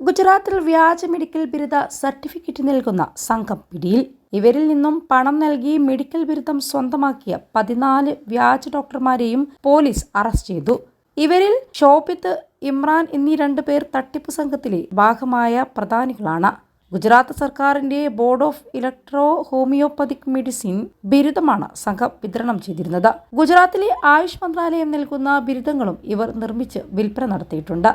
ഗുജറാത്തിൽ വ്യാജ മെഡിക്കൽ ബിരുദ സർട്ടിഫിക്കറ്റ് നൽകുന്ന സംഘം പിടിയിൽ. ഇവരിൽ നിന്നും പണം നൽകി മെഡിക്കൽ ബിരുദം സ്വന്തമാക്കിയ പതിനാല് വ്യാജ ഡോക്ടർമാരെയും പോലീസ് അറസ്റ്റ് ചെയ്തു. ഇവരിൽ ഷോപ്പിത്ത് ഇമ്രാൻ എന്നീ രണ്ടു പേർ തട്ടിപ്പ് സംഘത്തിലെ ഭാഗമായ പ്രധാനികളാണ്. ഗുജറാത്ത് സർക്കാരിന്റെ board of electro homeopathic medicine ബിരുദമാണ് സംഘം വിതരണം ചെയ്തിരുന്നത്. ഗുജറാത്തിലെ ആയുഷ് മന്ത്രാലയം നൽകുന്ന ബിരുദങ്ങളും ഇവർ നിർമ്മിച്ച് വിൽപ്പന നടത്തിയിട്ടുണ്ട്.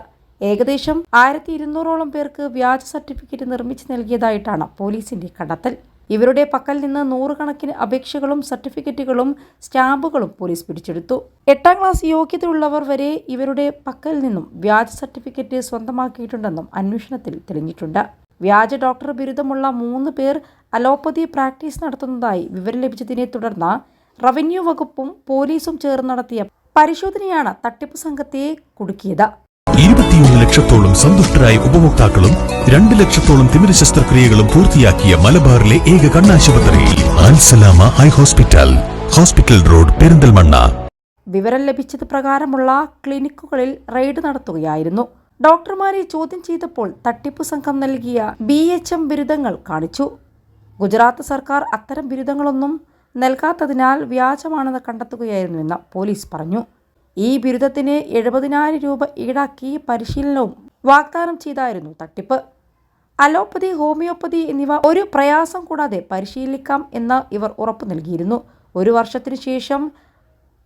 ഏകദേശം ആയിരത്തി ഇരുന്നൂറോളം പേർക്ക് വ്യാജ സർട്ടിഫിക്കറ്റ് നിർമ്മിച്ചു നൽകിയതായിട്ടാണ് പോലീസിന്റെ കണ്ടെത്തൽ. ഇവരുടെ പക്കൽ നിന്ന് നൂറുകണക്കിന് അപേക്ഷകളും സർട്ടിഫിക്കറ്റുകളും സ്റ്റാമ്പുകളും പോലീസ് പിടിച്ചെടുത്തു. എട്ടാം ക്ലാസ് യോഗ്യതയുള്ളവർ വരെ ഇവരുടെ പക്കൽ നിന്നും വ്യാജ സർട്ടിഫിക്കറ്റ് സ്വന്തമാക്കിയിട്ടുണ്ടെന്നും അന്വേഷണത്തിൽ തെളിഞ്ഞിട്ടുണ്ട്. വ്യാജ ഡോക്ടർ ബിരുദമുള്ള മൂന്ന് പേർ അലോപ്പതി പ്രാക്ടീസ് നടത്തുന്നതായി വിവരം ലഭിച്ചതിനെ തുടർന്ന് റവന്യൂ വകുപ്പും പോലീസും ചേർന്ന് നടത്തിയ പരിശോധനയാണ് തട്ടിപ്പ് സംഘത്തെ കുടുക്കിയത്. ഇരുപത്തിയൊന്ന് ലക്ഷത്തോളം സന്തുഷ്ടരായ ഉപഭോക്താക്കളും രണ്ട് ലക്ഷത്തോളം തിമിര ശസ്ത്രക്രിയകളും പൂർത്തിയാക്കിയ മലബാറിലെ ഏക കണ്ണാശുപത്രി. Al Salama eye hospital. Hospital road Perinthalmanna. വിവരം ലഭിച്ചത് പ്രകാരമുള്ള ക്ലിനിക്കുകളിൽ റെയ്ഡ് നടത്തുകയായിരുന്നു. ഡോക്ടർമാരെ ചോദ്യം ചെയ്തപ്പോൾ തട്ടിപ്പു സംഘം നൽകിയ ബി എച്ച് എം ബിരുദങ്ങൾ കാണിച്ചു. ഗുജറാത്ത് സർക്കാർ അത്തരം ബിരുദങ്ങളൊന്നും നൽകാത്തതിനാൽ വ്യാജമാണെന്ന് കണ്ടെത്തുകയായിരുന്നുവെന്ന് പോലീസ് പറഞ്ഞു. ഈ ബിരുദത്തിന് എഴുപതിനായിരം രൂപ ഈടാക്കി പരിശീലനവും വാഗ്ദാനം ചെയ്തായിരുന്നു തട്ടിപ്പ്. അലോപ്പതി ഹോമിയോപ്പതി എന്നിവ ഒരു പ്രയാസം കൂടാതെ പരിശീലിക്കാം എന്ന് ഇവർ ഉറപ്പു നൽകിയിരുന്നു. ഒരു വർഷത്തിനു ശേഷം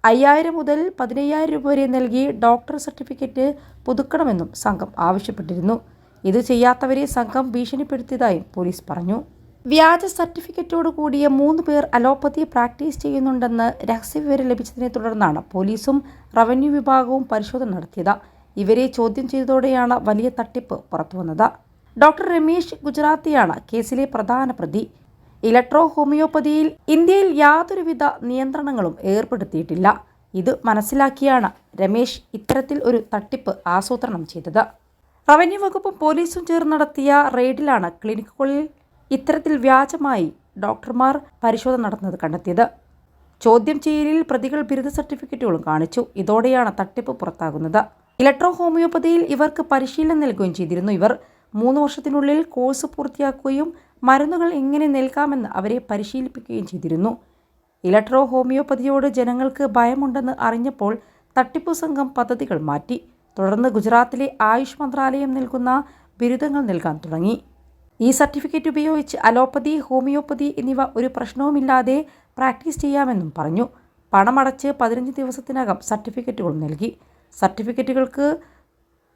അയ്യായിരം മുതൽ പതിനയ്യായിരം രൂപ വരെ നൽകി ഡോക്ടർ സർട്ടിഫിക്കറ്റ് പുതുക്കണമെന്നും സംഘം ആവശ്യപ്പെട്ടിരുന്നു. ഇത് ചെയ്യാത്തവരെ സംഘം ഭീഷണിപ്പെടുത്തിയതായും പോലീസ് പറഞ്ഞു. വ്യാജ സർട്ടിഫിക്കറ്റോട് കൂടിയ മൂന്ന് പേർ അലോപ്പതി പ്രാക്ടീസ് ചെയ്യുന്നുണ്ടെന്ന് രഹസ്യവിവരം ലഭിച്ചതിനെ തുടർന്നാണ് പോലീസും റവന്യൂ വിഭാഗവും പരിശോധന നടത്തിയത്. ഇവരെ ചോദ്യം ചെയ്തതോടെയാണ് വലിയ തട്ടിപ്പ് പുറത്തുവന്നത്. ഡോക്ടർ രമേശ് ഗുജറാത്തിയാണ് കേസിലെ പ്രധാന പ്രതി. ഇലക്ട്രോ ഹോമിയോപ്പതിയിൽ ഇന്ത്യയിൽ യാതൊരുവിധ നിയന്ത്രണങ്ങളും ഏർപ്പെടുത്തിയിട്ടില്ല. ഇത് മനസ്സിലാക്കിയാണ് രമേശ് ഇത്തരത്തിൽ ഒരു തട്ടിപ്പ് ആസൂത്രണം ചെയ്തത്. റവന്യൂ വകുപ്പും പോലീസും ചേർന്ന് നടത്തിയ റെയ്ഡിലാണ് ക്ലിനിക്കുകളിൽ ഇത്തരത്തിൽ വ്യാജമായി ഡോക്ടർമാർ പരിശോധന നടത്തുന്നത് കണ്ടെത്തിയത്. ചോദ്യം ചെയ്യലിൽ പ്രതികൾ ബിരുദ സർട്ടിഫിക്കറ്റുകളും കാണിച്ചു. ഇതോടെയാണ് തട്ടിപ്പ് പുറത്താകുന്നത്. ഇലക്ട്രോ ഹോമിയോപ്പതിയിൽ ഇവർക്ക് പരിശീലനം നൽകുകയും ചെയ്തിരുന്നു ഇവർ. മൂന്ന് വർഷത്തിനുള്ളിൽ കോഴ്സ് പൂർത്തിയാക്കുകയും മരുന്നുകൾ എങ്ങനെ നൽകാമെന്ന് അവരെ പരിശീലിപ്പിക്കുകയും ചെയ്തിരുന്നു. ഇലക്ട്രോ ഹോമിയോപ്പതിയോട് ജനങ്ങൾക്ക് ഭയമുണ്ടെന്ന് അറിഞ്ഞപ്പോൾ തട്ടിപ്പു സംഘം പദ്ധതികൾ മാറ്റി. തുടർന്ന് ഗുജറാത്തിലെ ആയുഷ് മന്ത്രാലയം നൽകുന്ന ബിരുദങ്ങൾ നൽകാൻ തുടങ്ങി. ഈ സർട്ടിഫിക്കറ്റ് ഉപയോഗിച്ച് അലോപ്പതി ഹോമിയോപ്പതി എന്നിവ ഒരു പ്രശ്നവുമില്ലാതെ പ്രാക്ടീസ് ചെയ്യാമെന്നും പറഞ്ഞു. പണമടച്ച് പതിനഞ്ച് ദിവസത്തിനകം സർട്ടിഫിക്കറ്റുകൾ നൽകി. സർട്ടിഫിക്കറ്റുകൾക്ക്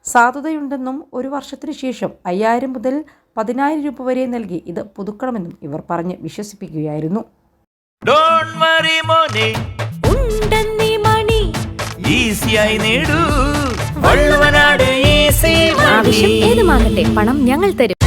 സാധുതയുണ്ടെന്നും ഒരു വർഷത്തിനു ശേഷം അയ്യായിരം മുതൽ പതിനായിരം രൂപ വരെ നൽകി ഇത് പുതുക്കണമെന്നും ഇവർ പറഞ്ഞ് വിശ്വസിപ്പിക്കുകയായിരുന്നു. ഡോണ്ട് വറി മോനെ. ഉണ്ടെന്നീ മണി. ഈസിയായി നേടൂ. വള്ളുവനാട് ഈസി ആവശ്യം ഏതുമാകട്ടെ പണം ഞങ്ങൾ തരും.